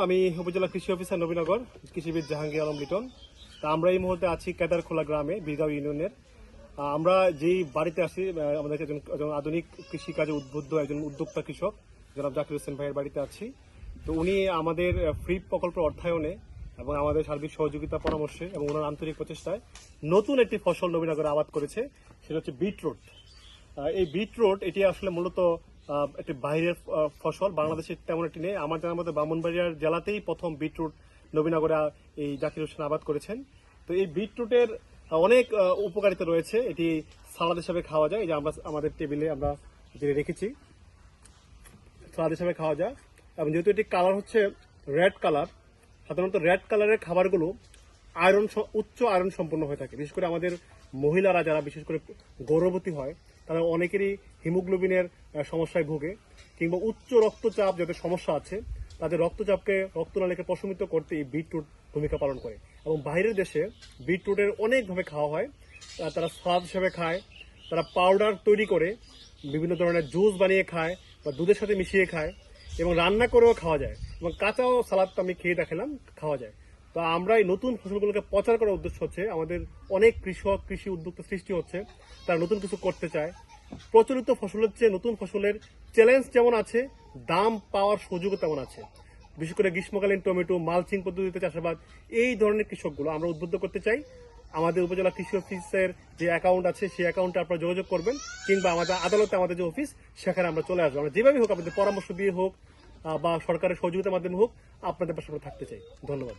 আমি উপজেলা কৃষি অফিসার নবীনগর, কৃষিবিদ জাহাঙ্গীর আলম লিটন। তা আমরা এই মুহূর্তে আছি কেদারখোলা গ্রামে, বীরগাঁও ইউনিয়নের। আমরা যেই বাড়িতে আসি আমাদের একজন আধুনিক কৃষিকাজে উদ্বুদ্ধ একজন উদ্যোক্তা কৃষক, জনাব জাকির হোসেন ভাইয়ের বাড়িতে আছি। তো উনি আমাদের ফ্রি প্রকল্প অর্থায়নে এবং আমাদের সার্বিক সহযোগিতা পরামর্শে এবং ওনার আন্তরিক প্রচেষ্টায় নতুন একটি ফসল নবীনগরে আবাদ করেছে, সেটা হচ্ছে বিটরুট। এই বিটরুট, এটি আসলে মূলত একটি বাইরের ফসল। বাংলাদেশে তেমন একটি নেই। আমার জানার মধ্যে ব্রাহ্মণবাড়িয়ার জেলাতেই প্রথম বিটরুট নবীনগরে এই জাকির হোসেন আবাদ করেছেন। তো এই বিটরুটের অনেক উপকারিতা রয়েছে। এটি সালাদ হিসাবে খাওয়া যায়। এই যে আমরা, আমাদের টেবিলে আমরা যেটা রেখেছি, সালাদ হিসাবে খাওয়া যায়। এবং যেহেতু এটি কালার হচ্ছে রেড কালার, সাধারণত রেড কালারের খাবারগুলো আয়রন, উচ্চ আয়রন সম্পন্ন হয়ে থাকে। বিশেষ করে আমাদের মহিলারা যারা বিশেষ করে গর্ভবতী হয় তারা অনেকেরই হিমোগ্লোবিনের সমস্যায় ভোগে কিংবা উচ্চ রক্তচাপ যাদের সমস্যা আছে, তাদের রক্তচাপকে রক্তনালীকে প্রশমিত করতে এই বিটরুট ভূমিকা পালন করে। এবং বাইরের দেশে বিটরুটের অনেকভাবে খাওয়া হয়। তারা স্বাদ হিসেবে খায়, তারা পাউডার তৈরি করে, বিভিন্ন ধরনের জুস বানিয়ে খায় বা দুধের সাথে মিশিয়ে খায় এবং রান্না করেও খাওয়া যায় এবং কাঁচাও সালাদ আমি খেয়ে দেখালাম, খাওয়া যায়। তো আমরা এই নতুন ফসলগুলোকে প্রচার করার উদ্দেশ্য হচ্ছে আমাদের অনেক কৃষক, কৃষি উদ্যোক্তা সৃষ্টি হচ্ছে। তারা নতুন কিছু করতে চায়। প্রচলিত ফসলের চেয়ে নতুন ফসলের চ্যালেঞ্জ যেমন আছে, দাম পাওয়ার সুযোগও তেমন আছে। বিশেষ করে গ্রীষ্মকালীন টমেটো, মালচিং পদ্ধতিতে চাষাবাদ, এই ধরনের কৃষকগুলো আমরা উদ্বুদ্ধ করতে চাই। আমাদের উপজেলা কৃষি অফিসের যে অ্যাকাউন্ট আছে, সেই অ্যাকাউন্টে আপনারা যোগাযোগ করবেন, কিংবা আমাদের আদালতে আমাদের যে অফিস সেখানে আমরা চলে আসব। আমরা যেভাবে হোক আপনাদের পরামর্শ দিয়ে হোক বা সরকারের সহযোগিতার মাধ্যমে হোক, আপনাদের পাশে থাকতে চাই। ধন্যবাদ।